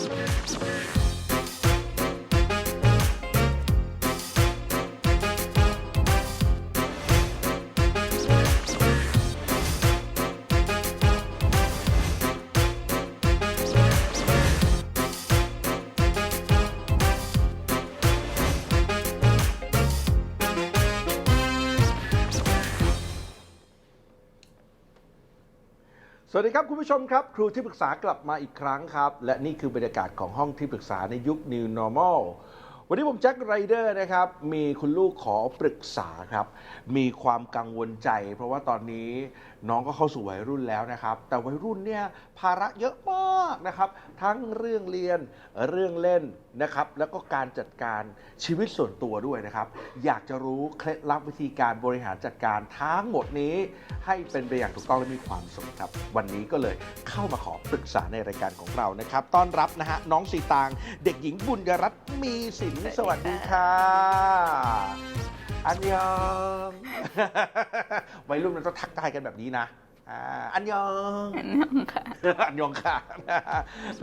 Спасибо. สวัสดีครับ คุณผู้ชมครับ ครูที่ปรึกษากลับมาอีกครั้งครับ และนี่คือบรรยากาศของห้องที่ปรึกษาในยุค New Normal วันนี้ผมแจ็คไรเดอร์นะครับ มีคุณลูกขอปรึกษาครับ มีความกังวลใจ เพราะว่าตอนนี้น้องก็เข้าสู่วัยรุ่นแล้วนะครับ แต่วัยรุ่นเนี่ยภาระเยอะมากนะครับ ทั้งเรื่องเรียนเรื่องเล่นนะครับแล้วก็การจัดการชีวิตส่วนตัวด้วยนะครับ อยากจะรู้เคล็ดลับวิธีการบริหารจัดการทั้งหมดนี้ ให้เป็นไปอย่างถูกต้องและมีความสุขครับ วันนี้ก็เลยเข้ามาขอปรึกษาในรายการของเรานะครับ ต้อนรับนะฮะน้องสีตาง เด็กหญิงบุญยรัตน์มีสินสวัสดีค่ะอันยองวัยรุ่นมันต้องทักทายกันแบบนี้นะ อ่าอันยองอันนั้นค่ะอันยองค่ะ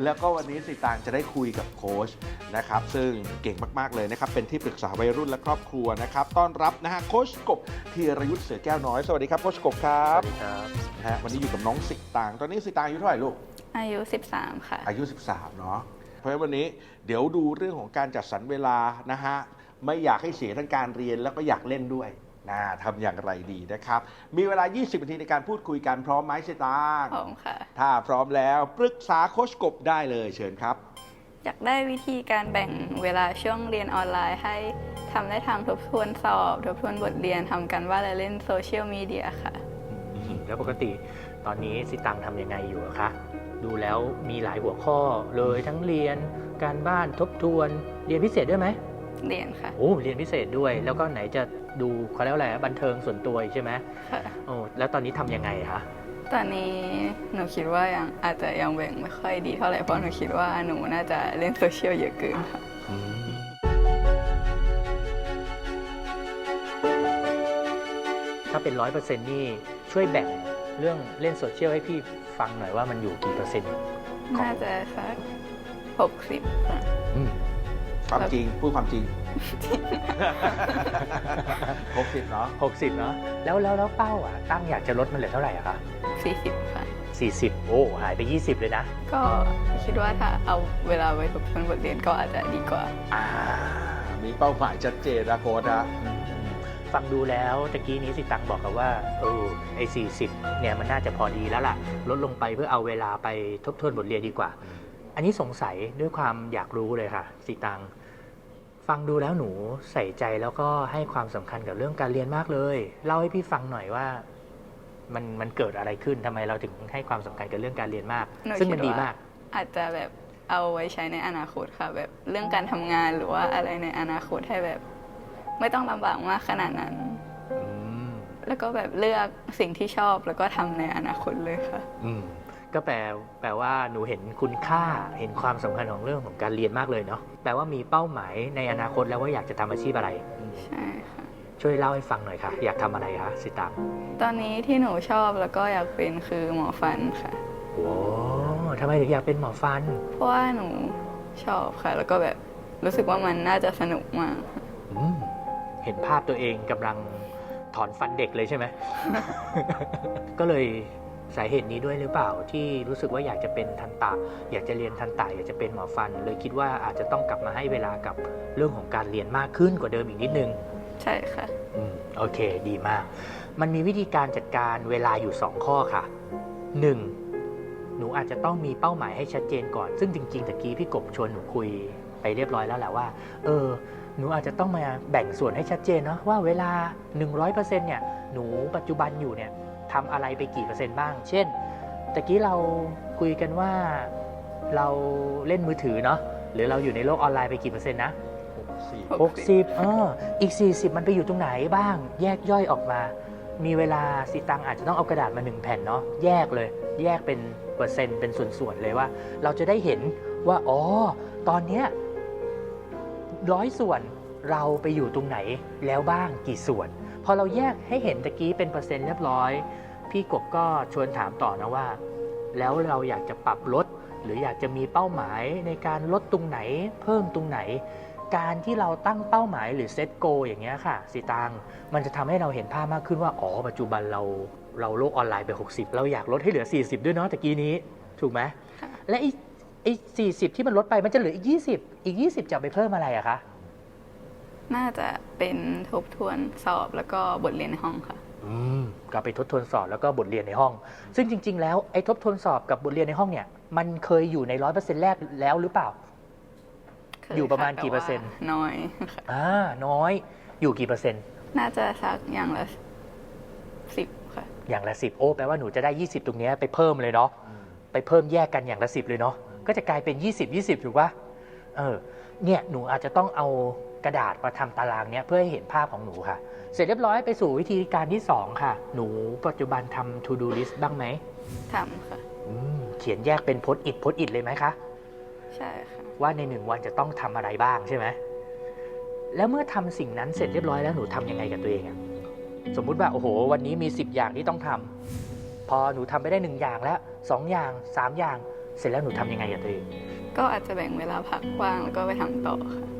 แล้วก็วันนี้สิตางจะได้คุยกับโค้ชนะครับ ซึ่งเก่งมาก ๆ เลยนะครับ เป็นที่ปรึกษาวัยรุ่นและครอบครัวนะครับ ต้อนรับนะฮะโค้ชกบธีรยุทธ์เสือแก้วน้อย สวัสดีครับโค้ชกบครับ สวัสดีครับนะฮะวันนี้อยู่กับน้องสิตาง ตอนนี้สิตางอายุเท่าไหร่ลูก อายุ 13 ค่ะ อายุ 13 เนาะ เพราะฉะนั้นวันนี้เดี๋ยวดูเรื่องของการจัดสรรเวลานะฮะ ไม่อยากให้เสียทั้งการเรียนแล้วก็อยากเล่นด้วย นะทำอย่างไรดีนะครับ มีเวลา 20 นาทีในการพูดคุยกันพร้อมไหมสิตางพร้อมค่ะ ถ้าพร้อมแล้วปรึกษาโค้ชกบได้เลยเชิญครับ อยากได้วิธีการแบ่งเวลาช่วงเรียนออนไลน์ให้ทำได้ทางทบทวนสอบ ทบทวนบทเรียนทำกันว่านและเล่นโซเชียลมีเดียค่ะ แล้วปกติตอนนี้สิตังทำยังไงอยู่อะคะดูแล้วมีหลายหัวข้อเลยทั้งเรียน การบ้านทบทวน เรียนพิเศษด้วยไหมเรียนค่ะ โอ้เรียนพิเศษด้วย แล้วก็ไหนจะ ดูเขาแล้วแหละไรบันเทิงส่วนตัวอีกใช่ไหมค่ะโอ้แล้วตอนนี้ทำยังไงคะตอนนี้หนูคิดว่ายังอาจจะยังแบ่งไม่ค่อยดีเท่าไหร่เพราะหนูคิดว่าหนูน่าจะเล่นโซเชียลเยอะเกินค่ะ ถ้าเป็นร้อยเปอร์เซ็นต์นี่ช่วยแบ่งเรื่องเล่นโซเชียลให้พี่ฟังหน่อยว่ามันอยู่กี่เปอร์เซ็นต์ น่าจะสักหกสิบค่ะ อืม ความจริงพูดความจริงหกสิบเนาะหกสิบเนาะแล้วแล้วแล้วเป้าอะตั้งอยากจะลดมันเหลือเท่าไหร่อะคะสี่สิบค่ะสี่สิบโอ้หายไปยี่สิบเลยนะ ก็คิดว่าถ้าเอาเวลาไปทบทวนบทเรียนก็อาจจะดีกว่า อ่า มีเป้าหมายชัดเจนนะโค้ชนะฟังดูแล้วตะกี้นี้สิตังบอกกับว่าเออไอ้สี่สิบเนี่ยมันน่าจะพอดีแล้วล่ะ ลดลงไปเพื่อเอาเวลาไปทบทวนบทเรียนดีกว่า อันนี้สงสัยด้วยความอยากรู้เลยค่ะสิตัง ฟังดูแล้วหนูใส่ใจแล้วก็ให้ความสำคัญกับเรื่องการเรียนมากเลย เล่าให้พี่ฟังหน่อยว่า มันมันเกิดอะไรขึ้นทำไมเราถึงให้ความสำคัญกับเรื่องการเรียนมากหนูซึ่งมันคิดดีว่ามาก อาจจะแบบเอาไว้ใช้ในอนาคตค่ะ แบบเรื่องการทำงานหรือว่าอะไรในอนาคตให้แบบ ไม่ต้องลำบากมากขนาดนั้นอืมแล้วก็แบบเลือกสิ่งที่ชอบแล้วก็ทำในอนาคตเลยค่ะ อืม ก็แปลแปลว่าหนูเห็นคุณค่าเห็นความสำคัญของเรื่องของการเรียนมากเลยเนาะแปลว่ามีเป้าหมายในอนาคตแล้วว่าอยากจะทำอาชีพอะไรใช่ค่ะช่วยเล่าให้ฟังหน่อยค่ะ อยากทำอะไรคะสิตังตอนนี้ที่หนูชอบแล้วก็อยากเป็นคือหมอฟันค่ะโอ้ทำไมถึงอยากเป็นหมอฟัน เพราะว่าหนูชอบค่ะ แล้วก็แบบรู้สึกว่ามันน่าจะสนุกมากอืมเห็นภาพตัวเองกำลังถอนฟันเด็กเลยใช่ไหม ก็เลย สาเหตุนี้ด้วยหรือเปล่าที่รู้สึกว่าอยากจะเป็นทันตะ อยากจะเรียนทันตะอยากจะเป็นหมอฟัน เลยคิดว่าอาจจะต้องกลับมาให้เวลากับเรื่องของการเรียนมากขึ้นกว่าเดิมอีกนิดนึง ใช่ค่ะอืมโอเค ดีมาก มันมีวิธีการจัดการเวลาอยู่ 2 ข้อค่ะ 1. หนูอาจจะต้องมีเป้าหมายให้ชัดเจนก่อน ซึ่งจริงๆตะกี้พี่กบชวนหนูคุยไปเรียบร้อยแล้วแหละว่า เออหนูอาจจะต้องมาแบ่งส่วนให้ชัดเจนเนาะว่าเวลา 100%เนี่ยหนูปัจจุบันอยู่เนี่ย ทำอะไรไปกี่เปอร์เซ็นต์บ้าง เช่นตะกี้เราคุยกันว่าเราเล่นมือถือเนาะหรือเราอยู่ในโลกออนไลน์ไปกี่เปอร์เซ็นต์นะสี่หกสิบ60เอออีก 40 มันไปอยู่ตรงไหนบ้าง แยกย่อยออกมา มีเวลาสิตังอาจจะต้องเอากระดาษมาหนึ่งแผ่นเนาะแยกเลย แยกเป็นเปอร์เซ็นต์เป็นส่วนๆเลยว่า เราจะได้เห็นว่าอ๋อตอนเนี้ยร้อยส่วนเราไปอยู่ตรงไหนแล้วบ้างกี่ส่วน พอเราแยกให้เห็นตะกี้เป็นเปอร์เซ็นต์เรียบร้อย พี่กบก็ชวนถามต่อนะว่า แล้วเราอยากจะปรับลด หรืออยากจะมีเป้าหมายในการลดตรงไหน เพิ่มตรงไหน การที่เราตั้งเป้าหมายหรือเซตโกอย่างเงี้ยค่ะสิตังมันจะทำให้เราเห็นภาพมากขึ้นว่าอ๋อปัจจุบันเราเราโลกออนไลน์ไป 60 เราอยากลดให้เหลือ 40 ด้วยเนาะตะกี้นี้ถูกไหมค่ะและไอ้ไอ้40ที่มันลดไปมันจะเหลืออีก 20 อีก 20 จะเอาไปเพิ่มอะไรอะคะ น่าจะเป็นทบทวนสอบแล้วก็บทเรียนในห้องค่ะ อืมก็ไปทบทวนสอบแล้วก็บทเรียนในห้อง ซึ่งจริง ๆ แล้วไอ้ทบทวนสอบกับบทเรียนในห้องเนี่ย มันเคยอยู่ในร้อยเปอร์เซ็นต์แรกแล้วหรือเปล่า เคยอยู่ประมาณค่กี่เปอร์เซ็นต์ แต่ว่าน้อยค่ะ อ่าน้อยอยู่กี่เปอร์เซ็นต์ น่าจะสักอย่างละสิบค่ะ อย่างละสิบโอ้แปลว่าหนูจะได้ 20 ตรงเนี้ยไปเพิ่มเลยเนาะไปเพิ่มแยกกันอย่างละสิบเลยเนาะก็จะกลายเป็น 20 20 ถูกปะเออเนี่ยหนูอาจจะต้องเอา กระดาษมาทำตารางเนี้ยเพื่อให้เห็นภาพของหนูค่ะ เสร็จเรียบร้อยไปสู่วิธีการที่ 2 ค่ะ หนูปัจจุบันทำ to do list บ้างไหมทำค่ะอืมเขียนแยกเป็นโพสอิดโพสอิดเลยไหมคะใช่ค่ะว่าในหนึ่งวันจะต้องทำอะไรบ้างใช่ไหมแล้วเมื่อทำสิ่งนั้นเสร็จเรียบร้อยแล้วหนูทำยังไงกับตัวเองอะสมมุติว่าโอ้โห วันนี้มี 10 อย่างที่ต้องทำพอหนูทำไปได้หนึ่งอย่างแล้วสองอย่างสามอย่าง เสร็จแล้วหนูทำยังไงกับตัวเองก็อาจจะแบ่งเวลาพักว่างแล้วก็ไปทำต่อค่ะอืม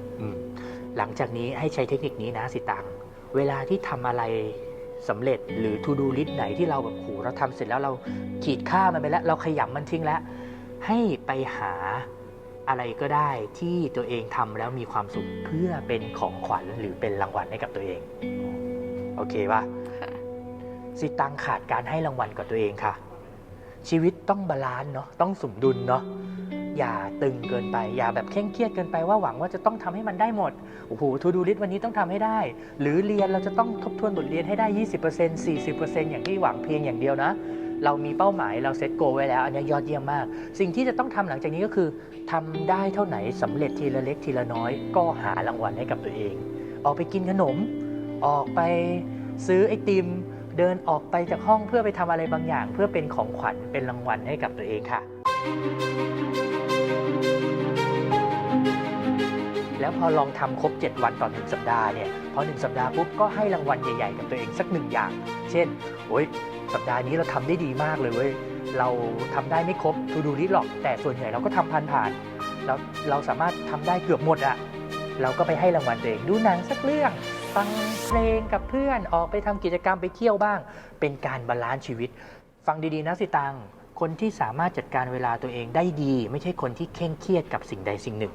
หลังจากนี้ให้ใช้เทคนิคนี้นะสิตังเวลาที่ทำอะไรสำเร็จหรือ to do list ไหนที่เราแบบโหเราทำเสร็จแล้วเราขีดค่ามันไปแล้ว เราขยำมันทิ้งแล้ว ให้ไปหาอะไรก็ได้ที่ตัวเองทำแล้วมีความสุขเพื่อเป็นของขวัญหรือเป็นรางวัลให้กับตัวเอง โอเคปะค่ะสิตังขาดการให้รางวัลกับตัวเองค่ะ ชีวิตต้องบาลานซ์เนาะต้องสมดุลเนาะ อย่าตึงเกินไป อย่าแบบเคร่งเครียดเกินไปว่าหวังว่าจะต้องทำให้มันได้หมด โอ้โหทูดูลิสวันนี้ต้องทำให้ได้ หรือเรียนเราจะต้องทบทวนบทเรียนให้ได้ 20% 40%อย่างที่หวังเพียงอย่างเดียวนะ เรามีเป้าหมายเราเซตโกไว้แล้ว อันนี้ยอดเยี่ยมมาก สิ่งที่จะต้องทำหลังจากนี้ก็คือทำได้เท่าไหนสำเร็จทีละเล็กทีละน้อย ก็หารางวัลให้กับตัวเอง ออกไปกินขนม ออกไปซื้อไอติม เดินออกไปจากห้องเพื่อไปทำอะไรบางอย่าง เพื่อเป็นของขวัญเป็นรางวัลให้กับตัวเองค่ะ แล้วพอลองทำครบ 7 วันต่อหนึ่งสัปดาห์เนี่ยพอหนึ่งสัปดาห์ปุ๊บก็ให้รางวัลใหญ่ๆ กับตัวเองสักหนึ่งอย่าง เช่นโอ้ยสัปดาห์นี้เราทำได้ดีมากเลยเว้ยเราทำได้ไม่ครบทูดูลิสหรอกแต่ส่วนใหญ่เราก็ทำผ่านๆแล้วเราสามารถทำได้เกือบหมดอะเราก็ไปให้รางวัลตัวเองดูหนังสักเรื่องฟังเพลงกับเพื่อนออกไปทำกิจกรรมไปเที่ยวบ้าง เป็นการบาลานซ์ชีวิต ฟังดีๆนะสิตังคนที่สามารถจัดการเวลาตัวเองได้ดี ไม่ใช่คนที่เคร่งเครียดกับสิ่งใดสิ่งหนึ่ง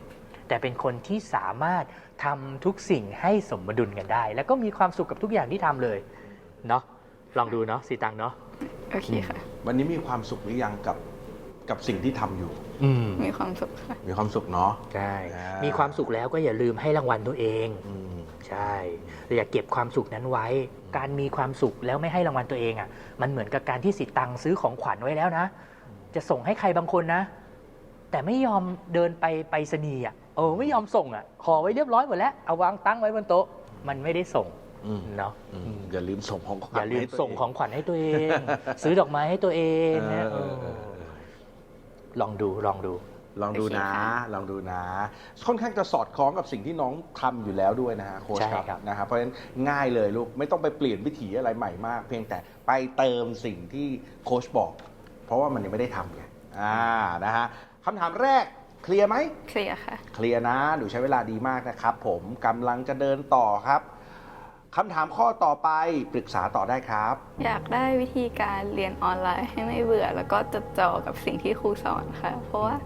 แต่เป็นคนที่สามารถทำทุกสิ่งให้สมดุลกันได้ แล้วก็มีความสุขกับทุกอย่างที่ทำเลยเนาะลองดูเนาะสิตังเนาะโอเคค่ะ วันนี้มีความสุขหรือยังกับกับสิ่งที่ทำอยู่อืมมีความสุขค่ะ มีความสุขเนาะใช่อ่ามีมีความสุขแล้วก็อย่าลืมให้รางวัลตัวเองอืมใช่อย่าเก็บความสุขนั้นไว้ การมีความสุขแล้วไม่ให้รางวัลตัวเองอะ่ะ มันเหมือนกับการที่สิตังค์ซื้อของขวัญไว้แล้วนะ จะส่งให้ใครบางคนนะ แต่ไม่ยอมเดินไปไปรษณีย์อะเออไม่ยอมส่งอะห่อไว้เรียบร้อยหมดแล้วเอาวางตั้งไว้บนโต๊ะมันไม่ได้ส่งอืมเนาะอืมอย่าลืมส่งของขวัญอย่าลืมให้ตัวส่งเของขวัญให้ตัวเอง ซื้อดอกไม้ให้ตัวเองนะเออเอเอออเออลองดูลองดูลองดูนะโอเคค่ะลองดูนะ ค่อนข้างจะสอดคล้องกับสิ่งที่น้องทำอยู่แล้วด้วยนะฮะโค้ชใช่ครับครับนะครับเพราะฉะนั้นง่ายเลยลูกไม่ต้องไปเปลี่ยนวิถีอะไรใหม่มาก เพียงแต่ไปเติมสิ่งที่โค้ชบอก เพราะว่ามันยังไม่ได้ทำไงอ่านะฮะ คำถามแรกเคลียร์ไหมเคลียร์ค่ะ เคลียร์นะ หนูใช้เวลาดีมากนะครับผมกำลังจะเดินต่อครับคำถามข้อต่อไปปรึกษาต่อได้ครับ อยากได้วิธีการเรียนออนไลน์ให้ไม่เบื่อ แล้วก็จดจ่อกับสิ่งที่ครูสอนค่ะ เพราะว่า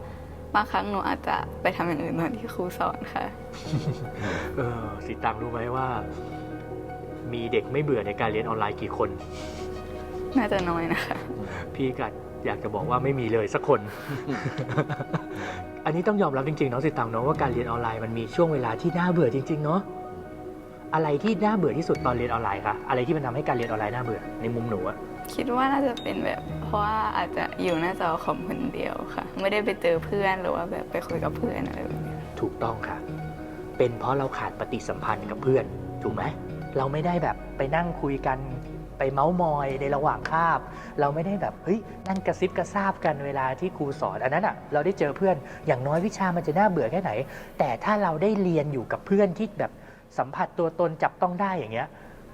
บางครั้งหนูอาจจะไปทำอย่างอื่นตอนที่ครูสอนค่ะ เออสิตังรู้ไหมว่า มีเด็กไม่เบื่อในการเรียนออนไลน์กี่คน น่าจะน้อยนะคะ พี่กัด อยากจะบอกว่าไม่มีเลยสักคน อันนี้ต้องยอมรับจริงๆเนาะสิตังเนาะว่าการเรียนออนไลน์มันมีช่วงเวลาที่น่าเบื่อจริง ๆ เนาะอะไรที่น่าเบื่อที่สุดตอนเรียนออนไลน์คะอะไรที่มันทำให้การเรียนออนไลน์น่าเบื่อในมุมหนูอะคิดว่าน่าจะเป็นแบบ เพราะว่าอาจจะอยู่หน้าจอคอมคนเดียวค่ะ ไม่ได้ไปเจอเพื่อนหรือว่าแบบไปคุยกับเพื่อนอะไรแบบนี้ถูกต้องค่ะ เป็นเพราะเราขาดปฏิสัมพันธ์กับเพื่อน ถูกไหมเราไม่ได้แบบไปนั่งคุยกัน ไปเมาส์มอยในระหว่างคาบ เราไม่ได้แบบเฮ้ยนั่งกระซิบกระซาบกันเวลาที่ครูสอนอันนั้นอะเราได้เจอเพื่อนอย่างน้อยวิชามันจะน่าเบื่อแค่ไหน แต่ถ้าเราได้เรียนอยู่กับเพื่อนที่แบบสัมผัสตัวตนจับต้องได้อย่างเงี้ย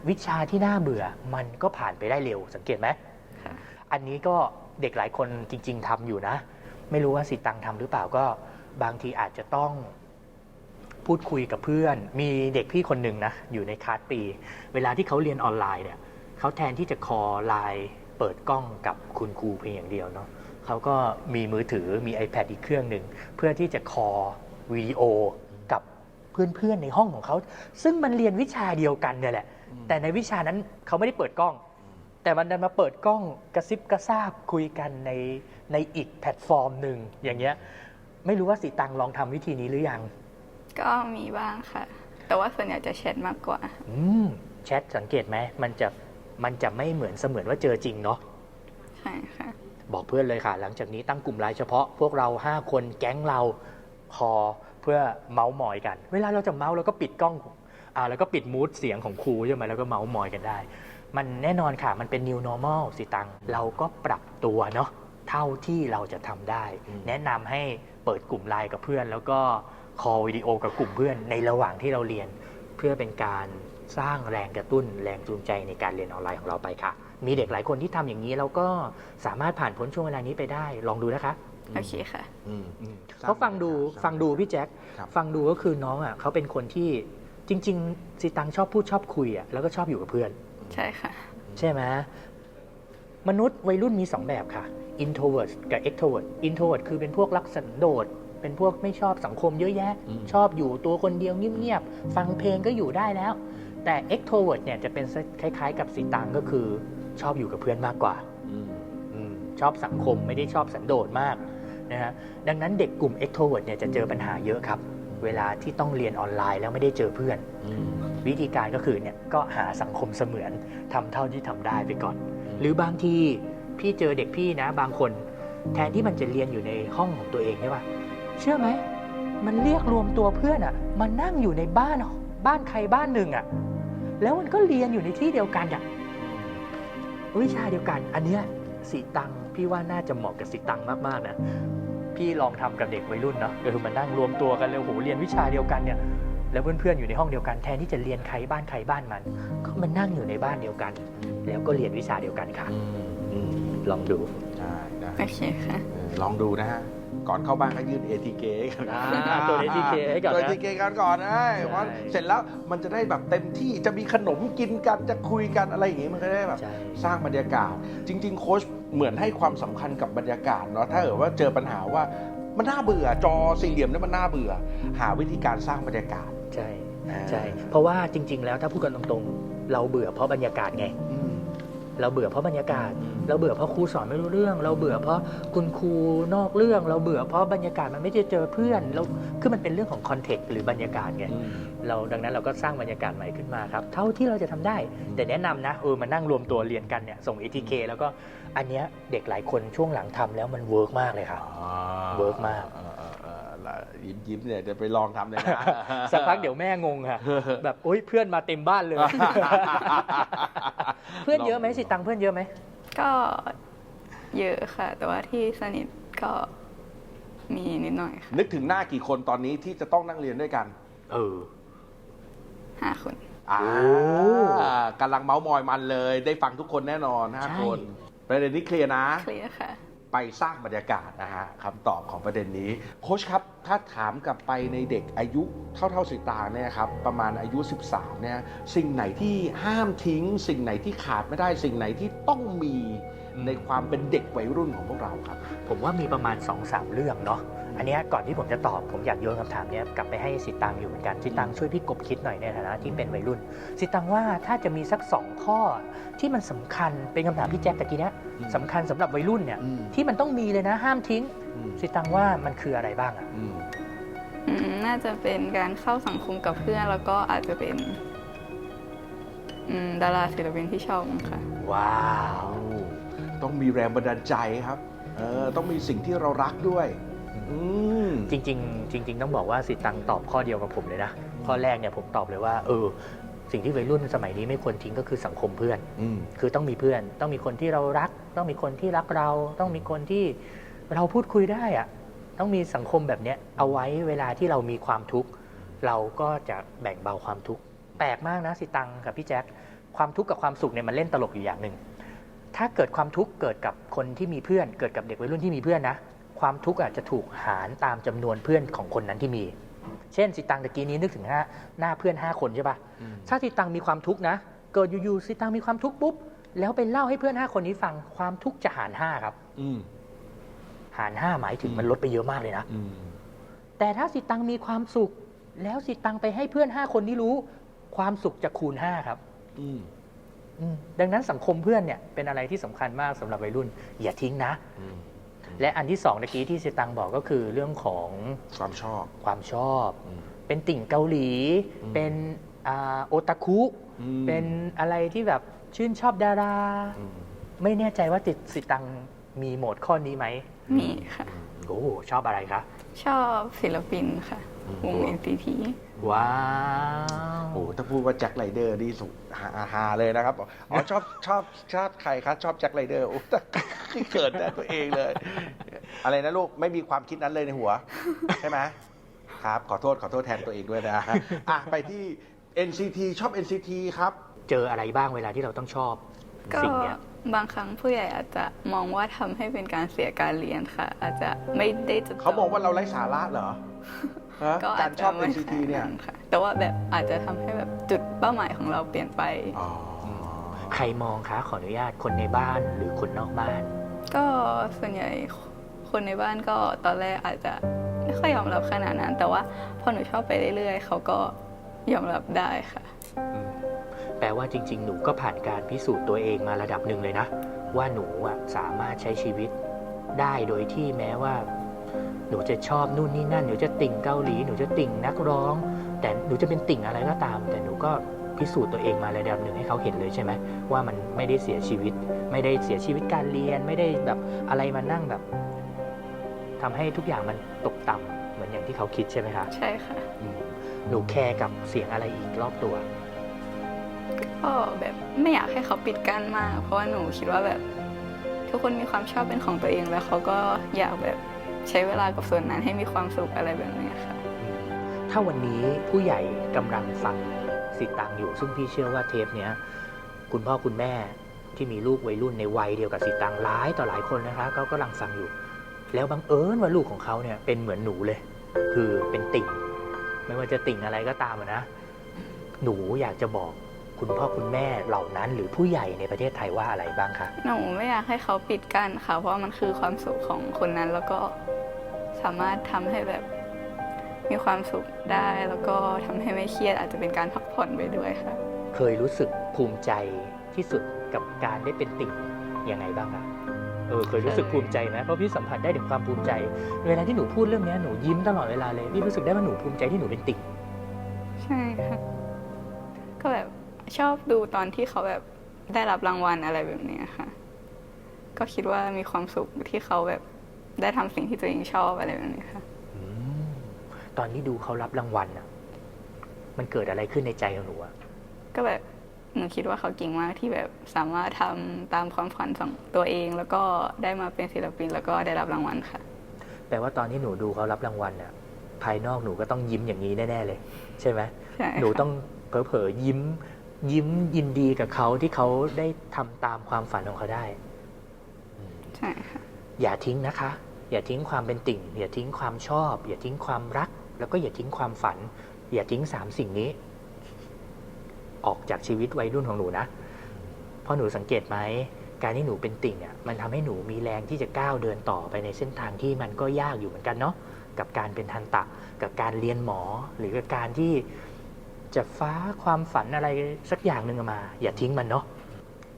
วิชาที่น่าเบื่อมันก็ผ่านไปได้เร็วสังเกตไหมค่ะอันนี้ก็เด็กหลายคนจริง ๆทำอยู่นะ ไม่รู้ว่าสิตังทำหรือเปล่าก็บางทีอาจจะต้องพูดคุยกับเพื่อน มีเด็กพี่คนหนึ่งนะ อยู่ในคลาสปี เวลาที่เขาเรียนออนไลน์เนี่ย เขาแทนที่จะคอไลน์เปิดกล้องกับคุณครูเพียงอย่างเดียวเนาะเขาก็มีมือถือมี iPad อีกเครื่องหนึ่ง เพื่อที่จะคอวิดีโอกับเพื่อนๆในห้องของเขา ซึ่งมันเรียนวิชาเดียวกันเนี่ยแหละ แต่ในวิชานั้นเขาไม่ได้เปิดกล้อง แต่มันดันมาเปิดกล้องกระซิบกระซาบคุยกันในในอีกแพลตฟอร์มหนึ่งอย่างเงี้ยไม่รู้ว่าสีตังลองทำวิธีนี้หรือยัง ก็มีบ้างค่ะ แต่ว่าส่วนใหญ่จะแชทมากกว่า อืมแชทสังเกตไหมมันจะ มันจะไม่เหมือนเสมือนว่าเจอจริงเนาะใช่ค่ะบอกเพื่อนเลยค่ะ หลังจากนี้ตั้งกลุ่มไลน์เฉพาะพวกเรา 5 คนแก๊งเราคอเพื่อเมาส์มอยกัน เวลาเราจะเมาส์เราก็ปิดกล้องอ่าแล้วก็ปิดมูดเสียงของครูใช่ไหมแล้วก็เมาส์มอยกันได้ มันแน่นอนค่ะมันเป็น new normal สิตังเราก็ปรับตัวเนาะเท่าที่เราจะทำได้อืมแนะนำให้เปิดกลุ่มไลน์กับเพื่อน แล้วก็คอวิดีโอกับกลุ่มเพื่อนในระหว่างที่เราเรียนเพื่อเป็นการ สร้างแรงกระตุ้นแรงจูงใจในการเรียนออนไลน์ของเราไปค่ะ มีเด็กหลายคนที่ทำอย่างนี้แล้วก็สามารถผ่านพ้นช่วงเวลานี้ไปได้ ลองดูนะคะโอเคค่ะอืมอืมเขาฟังดูฟังดูพี่แจ็คครับฟังดูก็คือน้องอะเขาเป็นคนที่จริง ๆสิตังชอบพูดชอบคุยอะแล้วก็ชอบอยู่กับเพื่อน ใช่ค่ะ ใช่ไหมมนุษย์วัยรุ่นมี 2 แบบค่ะ introvert กับ extrovert introvert คือเป็นพวกรักสันโดษเป็นพวกไม่ชอบสังคมเยอะแยะอืมชอบอยู่ตัวคนเดียวเงียบๆฟังเพลงก็อยู่ได้แล้ว แต่ extrovert เนี่ยจะเป็นคล้ายๆ กับสีตังก็คือชอบอยู่กับเพื่อนมากกว่าอืมอมชอบสังคมไม่ได้ชอบสันโดษมากนะฮะดังนั้นเด็กกลุ่ม extrovert เนี่ยจะเจอปัญหาเยอะครับ เวลาที่ต้องเรียนออนไลน์แล้วไม่ได้เจอเพื่อนอืมวิธีการก็คือเนี่ยก็หาสังคมเสมือนทำเท่าที่ทำได้ไปก่อน หรือบางทีพี่เจอเด็กพี่นะ บางคนแทนที่มันจะเรียนอยู่ในห้องของตัวเองใช่ปะเชื่อไหมมันเรียกรวมตัวเพื่อนอะ่ะมานั่งอยู่ในบ้านบ้านใครบ้านหนึ่งอะ่ะ แล้วมันก็เรียนอยู่ในที่เดียวกันอะ่ะวิชาเดียวกัน อันเนี้ยสีตังพี่ว่าน่าจะเหมาะกับสีตังมากๆนะพี่ลองทำกับเด็กวัยรุ่นเนาะก็คือมานั่งรวมตัวกันเลยโหเรียนวิชาเดียวกันเนี่ยแล้วเพื่อนๆอยู่ในห้องเดียวกันแทนที่จะเรียนใครบ้านใครบ้านมัน ก็มานั่งอยู่ในบ้านเดียวกัน แล้วก็เรียนวิชาเดียวกันค่ะอืมอืมลองดูได้ได้โอเคค่ะเออลองดูนะฮะ ก่อนเข้าบ้านก็ยื่น ATK กันอ่าตัว ATK ให้ก่อนนะตัว ATK กันก่อนนะใช่เพราะเสร็จแล้วมันจะได้แบบเต็มที่จะมีขนมกินกันจะคุยกันอะไรอย่างงี้มันก็ได้แบบ ใช่ สร้างบรรยากาศ จริง ๆ โค้ชเหมือนให้ความสำคัญกับบรรยากาศเนาะถ้าเกิดว่าเจอปัญหาว่ามันน่าเบื่อจอสี่เหลี่ยมเนี่ยมันน่าเบื่อ หาวิธีการสร้างบรรยากาศ ใช่อ่าใช่ เพราะว่าจริง ๆ แล้วถ้าพูดกันตรงๆ เราเบื่อเพราะบรรยากาศไงอืม เราเบื่อเพราะบรรยากาศอืมเราเบื่อเพราะครูสอนไม่รู้เรื่อง เราเบื่อเพราะคุณครูนอกเรื่อง เราเบื่อเพราะบรรยากาศมันไม่ได้เจอเพื่อนเราคือมันเป็นเรื่องของคอนเทกต์หรือบรรยากาศไงอืมเราดังนั้นเราก็สร้างบรรยากาศใหม่ขึ้นมาครับเท่าที่เราจะทำได้ แต่แนะนำนะเออมานั่งรวมตัวเรียนกันเนี่ยส่ง ATK แล้วก็อันเนี้ยเด็กหลายคนช่วงหลังทำแล้วมันเวิร์กมากเลยครับเวิร์กมาก ยิ้มยิ้มเนี่ยเดี๋ยวไปลองทำเลยนะสักพักเดี๋ยวแม่งงค่ะ แบบโอ๊ยเพื่อนมาเต็มบ้านเลย เพื่อนเยอะไหมสิตังค์เพื่อนเยอะไหมก็เยอะค่ะ แต่ว่าที่สนิทก็มีนิดหน่อยค่ะนึกถึงหน้ากี่คนตอนนี้ที่จะต้องนั่งเรียนด้วยกัน เออห้าคนอ่าโอ้กำลังเมาส์มอยมันเลย ได้ฟังทุกคนแน่นอนห้าใช่คนประเด็นนี้เคลียร์นะเคลียร์ค่ะ ไปสร้างบรรยากาศนะฮะคำตอบของประเด็นนี้ โค้ชครับ ถ้าถามกลับไปในเด็กอายุเท่าเท่าๆสิตาเนี่ยครับประมาณอายุ 13เนี่ยสิ่งไหนที่ห้ามทิ้ง สิ่งไหนที่ขาดไม่ได้สิ่งไหนที่ต้องมีในความเป็นเด็กวัยรุ่นของพวกเราครับ ผมว่ามีประมาณ2อสเรื่องเนาะ อันเนี้ยก่อนที่ผมจะตอบผมอยากโยนคำถามเนี้ยกลับไปให้สิตังอยู่เหมือนกันสิตังช่วยพี่กบคิดหน่อยในฐานะที่เป็นวัยรุ่นสิตังว่าถ้าจะมีสักสองข้อที่มันสำคัญเป็นคำถามพี่แจ็คตะกี้เนี้ยอืมสำคัญสำหรับวัยรุ่นเนี่ยอืมที่มันต้องมีเลยนะห้ามทิ้งอืมสิตังว่ามันคืออะไรบ้างอะอืมอืมน่าจะเป็นการเข้าสังคมกับเพื่อนแล้วก็อาจจะเป็นอืมดาราศิลปินที่ชอบค่ะ ว้าว ต้องมีแรงบันดาลใจครับ เออต้องมีสิ่งที่เรารักด้วย อืม จริงๆจริง ๆ ต้องบอกว่าสิตังตอบข้อเดียวกับผมเลยนะ ข้อแรกเนี่ยผมตอบเลยว่าเออสิ่งที่วัยรุ่นสมัยนี้ไม่ควรทิ้งก็คือสังคมเพื่อน อืม คือต้องมีเพื่อน ต้องมีคนที่เรารัก ต้องมีคนที่รักเรา ต้องมีคนที่เราพูดคุยได้อะต้องมีสังคมแบบเนี้ยเอาไว้เวลาที่เรามีความทุกข์ เราก็จะแบ่งเบาความทุกข์แปลกมากนะสิตังกับพี่แจ็คความทุกข์กับความสุขเนี่ยมันเล่นตลกอยู่อย่างหนึ่งถ้าเกิดความทุกข์เกิดกับคนที่มีเพื่อน เกิดกับเด็กวัยรุ่นที่มีเพื่อนนะ คความทุกข์อาจจะถูกหารตามจำนวนเพื่อนของคนนั้นที่มี เช่นสิตังตะกี้นี้นึกถึงหน้าหน้าเพื่อน 5 คนใช่ปะอืมถ้าสิตังมีความทุกข์นะ เกิดอยู่ๆสิตังมีความทุกข์ปุ๊บแล้วไปเล่าให้เพื่อน 5 คนนี้ฟังความทุกข์จะหาร5ครับอืมหาร5หมายถึงอืมมันลดไปเยอะมากเลยนะอืมแต่ถ้าสิตังมีความสุข แล้วสิตังไปให้เพื่อน5คนนี้รู้ ความสุขจะคูณ5ครับอืมอืมดังนั้นสังคมเพื่อนเนี่ยเป็นอะไรที่สำคัญมากสำหรับวัยรุ่น อย่าทิ้งนะอืม และอันที่สองตะกี้ที่สิตังบอกก็คือเรื่องของความชอบความชอบ อืม เป็นติ่งเกาหลี อืมเป็นอ่าโอตาคุ อืม เป็นอะไรที่แบบชื่นชอบดารา อืมไม่แน่ใจว่าติดสิตังมีโหมดข้อนี้ไหมมีค่ะ โอ้ชอบอะไรคะชอบศิลปินค่ะวง NCT ว้าวโอ้ถ้าพูดว่าแจ็คไรเดอร์นี่สุดฮาฮาเลยนะครับอ๋อชอบชอบชอบใครครับชอบแจ็คไรเดอร์โอ้แต่ที่เกิดได้ตัวเองเลย อะไรนะลูกไม่มีความคิดนั้นเลยในหัว ใช่ไหมครับ ขอโทษขอโทษแทนตัวเองด้วยนะอะไปที่ NCT ชอบ NCT ครับ เจออะไรบ้างเวลาที่เราต้องชอบก็สิ่งเนี้ยบางครั้งผู้ใหญ่อาจจะมองว่าทำให้เป็นการเสียการเรียนค่ะ อาจจะไม่ได้จดจ่เขาบอกว่าเราไร้สาระเหรอ ฮะก็กาอาจรชจะอบไม่ NCT เนี่ย ค่ะแต่ว่าแบบอาจจะทำให้แบบจุดเป้าหมายของเราเปลี่ยนไป อ๋อ ใครมองคะขออนุญาตคนในบ้านหรือคนนอกบ้าน ก็ส่วนใหญ่คนในบ้านก็ตอนแรกอาจจะไม่ค่อยยอมรับขนาดนั้น แต่ว่าพอหนูชอบไปเรื่อยๆ เขาก็ยอมรับได้ค่ะแปลว่าจริง ๆ หนูก็ผ่านการพิสูจน์ตัวเองมาระดับหนึ่งเลยนะ ว่าหนูอะสามารถใช้ชีวิตได้โดยที่แม้ว่า หนูจะชอบนู่นนี่นั่นหนูจะติ่งเกาหลีหนูจะติ่งนักร้อง แต่หนูจะเป็นติ่งอะไรก็ตาม แต่หนูก็พิสูจน์ตัวเองมาระดับหนึ่งให้เขาเห็นเลยใช่ไหมว่ามันไม่ได้เสียชีวิต ไม่ได้เสียชีวิตการเรียนไม่ได้แบบอะไรมานั่งแบบทำให้ทุกอย่างมันตกต่ำเหมือนอย่างที่เขาคิดใช่ไหมคะใช่ค่ะอืมหนูแคร์กับเสียงอะไรอีกรอบตัวก็แบบไม่อยากให้เขาปิดกั้นมากเพราะว่าหนูคิดว่าแบบ ทุกคนมีความชอบเป็นของตัวเองแล้วเขาก็อยากแบบ ใช้เวลากับส่วนนั้นให้มีความสุขอะไรแบบนี้ค่ะ ถ้าวันนี้ผู้ใหญ่กำลังฟังสิตังอยู่ ซึ่งพี่เชื่อว่าเทปเนี้ยคุณพ่อคุณแม่ที่มีลูกวัยรุ่นในวัยเดียวกับสิตังหลายต่อหลายคนนะคะเขากำลังฟังอยู่ แล้วบังเอิญว่าลูกของเขาเนี่ยเป็นเหมือนหนูเลย คือเป็นติ่ง ไม่ว่าจะติ่งอะไรก็ตามนะ หนูอยากจะบอก คุณพ่อคุณแม่เหล่านั้น หรือผู้ใหญ่ในประเทศไทยว่าอะไรบ้างคะหนูไม่อยากให้เขาปิดกั้นค่ะ เพราะว่ามันคือความสุขของคนนั้นแล้วก็สามารถทำให้แบบมีความสุขได้ แล้วก็ทำให้ไม่เครียดอาจจะเป็นการพักผ่อนไปด้วยค่ะ เคยรู้สึกภูมิใจที่สุดกับการได้เป็นติ่งยังไงบ้างอะเออเคยรู้สึกภูมิใจไหมเพราะพี่สัมผัสได้ถึงความภูมิใจ เวลาที่หนูพูดเรื่องเนี้ยหนูยิ้มตลอดเวลาเลยพี่รู้สึกได้ว่าหนูภูมิใจที่หนูเป็นติ่งใช่ค่ะก็แบบ ชอบดูตอนที่เขาแบบได้รับรางวัลอะไรแบบนี้ค่ะ ก็คิดว่ามีความสุขที่เขาแบบได้ทำสิ่งที่ตัวเองชอบอะไรแบบนี้ค่ะอืมตอนที่ดูเขารับรางวัลอะมันเกิดอะไรขึ้นในใจของหนูอะก็แบบหนูคิดว่าเขาเก่งมากที่แบบสามารถทำตามความฝันของตัวเอง แล้วก็ได้มาเป็นศิลปินแล้วก็ได้รับรางวัลค่ะ แปลว่าตอนที่หนูดูเขารับรางวัลอะภายนอกหนูก็ต้องยิ้มอย่างนี้แน่ๆเลย ใช่ไหมใช่ค่ะหนูต้องเผลอๆยิ้ม ยิ้มยินดีกับเขาที่เขาได้ทำตามความฝันของเขาได้ ใช่ค่ะ อย่าทิ้งนะคะ อย่าทิ้งความเป็นติ่ง อย่าทิ้งความชอบ อย่าทิ้งความรัก แล้วก็อย่าทิ้งความฝัน อย่าทิ้งสามสิ่งนี้ ออกจากชีวิตวัยรุ่นของหนูนะเพราะหนูสังเกตไหมการที่หนูเป็นติ่งอะมันทำให้หนูมีแรงที่จะก้าวเดินต่อไปในเส้นทางที่มันก็ยากอยู่เหมือนกันเนาะกับการเป็นทันตะ กับการเรียนหมอหรือกับการที่ จะฟ้าความฝันอะไรสักอย่างหนึ่งออกมา อย่าทิ้งมันเนาะ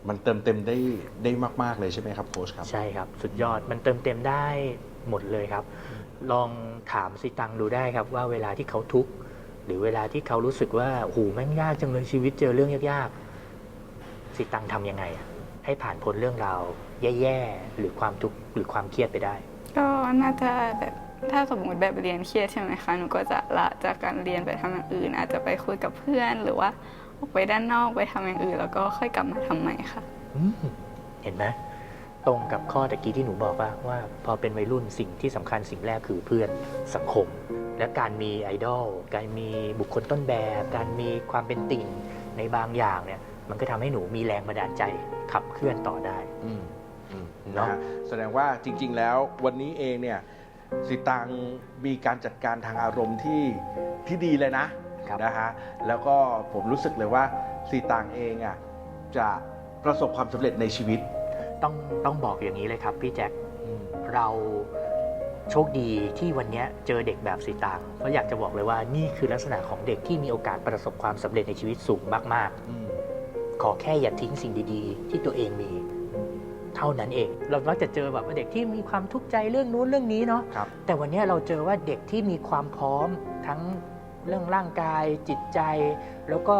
มันเติมเต็มได้ได้มากๆเลยใช่ไหมครับโค้ชครับ ใช่ครับ สุดยอดมันเติมเต็มได้หมดเลยครับ ลองถามสิตังดูได้ครับว่าเวลาที่เขาทุกข์หรือเวลาที่เขารู้สึกว่าโหแม่งยากจังเลยชีวิตเจอเรื่องยากๆสิตังทำยังไงอะให้ผ่านพ้นเรื่องราวแย่ๆหรือความทุกข์หรือความเครียดไปได้ ก็น่าจะแบบ ถ้าสมมติแบบเรียนเครียดใช่ไหมคะ หนูก็จะละจากการเรียนไปทำอย่างอื่น อาจจะไปคุยกับเพื่อนหรือว่าออกไปด้านนอกไปทำอย่างอื่น แล้วก็ค่อยกลับมาทำใหม่ค่ะ อืมเห็นไหมตรงกับข้อตะกี้ที่หนูบอกว่าว่า พอเป็นวัยรุ่นสิ่งที่สำคัญสิ่งแรกคือเพื่อนสังคม และการมีไอดอลการมีบุคคลต้นแบบ การมีความเป็นติ่งในบางอย่างเนี่ย มันก็ทำให้หนูมีแรงบันดาลใจขับเคลื่อนต่อได้ อืมอืมเนอะ ฮแสดงว่าจริง ๆ แล้ววันนี้เองเนี่ย สิตังมีการจัดการทางอารมณ์ที่ที่ดีเลยนะครับนะฮะแล้วก็ผมรู้สึกเลยว่าสีตังเองอะจะประสบความสำเร็จในชีวิต ต้องต้องบอกอย่างนี้เลยครับพี่แจ็คเราโชคดีที่วันเนี้ยเจอเด็กแบบสีตางเพราะอยากจะบอกเลยว่านี่คือลักษณะของเด็กที่มีโอกาสประสบความสำเร็จในชีวิตสูงมากอืมๆขอแค่อย่าทิ้งสิ่งดีๆ ที่ตัวเองมี เท่านั้นเอง เรามักจะเจอแบบว่าเด็กที่มีความทุกข์ใจเรื่องนู้นเรื่องนี้เนาะครับแต่วันเนี้ยเราเจอว่าเด็กที่มีความพร้อมทั้งเรื่องร่างกายจิตใจ แล้วก็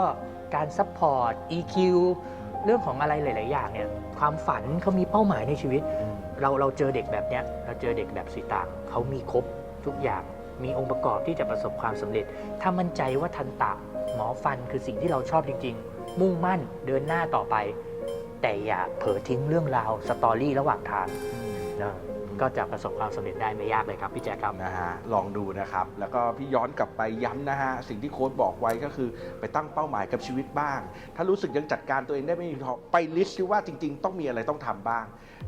การซัพพอร์ต EQ เรื่องของอะไรหลาย ๆ อย่างเนี่ยความฝันเขามีเป้าหมายในชีวิต เราเราเจอเด็กแบบเนี้ยเราเจอเด็กแบบสีตางเขามีครบทุกอย่างมีองค์ประกอบที่จะประสบความสำเร็จ ถ้ามั่นใจว่าทันตะหมอฟันคือสิ่งที่เราชอบจริง ๆ มุ่งมั่นเดินหน้าต่อไป แต่อย่าเผลอทิ้งเรื่องราวสตอรี่ระหว่างทางนะ ก็จะประสบความสำเร็จได้ไม่ยากเลยครับพี่แจ๊คครับ นะฮะลองดูนะครับ แล้วก็พี่ย้อนกลับไปย้ำนะฮะสิ่งที่โค้ดบอกไว้ก็คือไปตั้งเป้าหมายกับชีวิตบ้าง ถ้ารู้สึกยังจัดการตัวเองได้ไม่ดีพอไปลิสต์ดูว่าจริง ๆ ต้องมีอะไรต้องทำบ้าง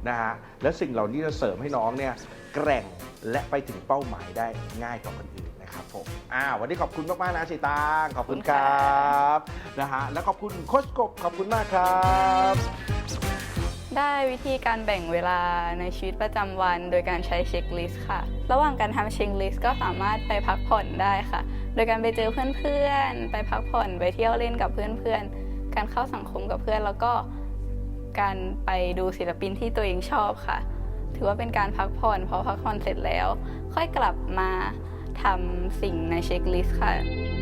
นะฮะและสิ่งเหล่านี้จะเสริมให้น้องเนี่ยแกร่งและไปถึงเป้าหมายได้ง่ายกว่าคนอื่นนะครับผมอ่าวันนี้ขอบคุณมากๆนะสีตางขอบคุณครับนะฮะและขอบคุณโค้ชกบขอบคุณมากครับ ได้วิธีการแบ่งเวลาในชีวิตประจำวัน โดยการใช้เช็คลิสต์ค่ะ ระหว่างการทำเช็คลิสต์ก็สามารถไปพักผ่อนได้ค่ะ โดยการไปเจอเพื่อนๆ ไปพักผ่อน ไปเที่ยวเล่นกับเพื่อนๆ การเข้าสังคมกับเพื่อน แล้วก็การไปดูศิลปินที่ตัวเองชอบค่ะ ถือว่าเป็นการพักผ่อนพอพักผ่อนเสร็จแล้ว ค่อยกลับมาทำสิ่งในเช็คลิสต์ค่ะ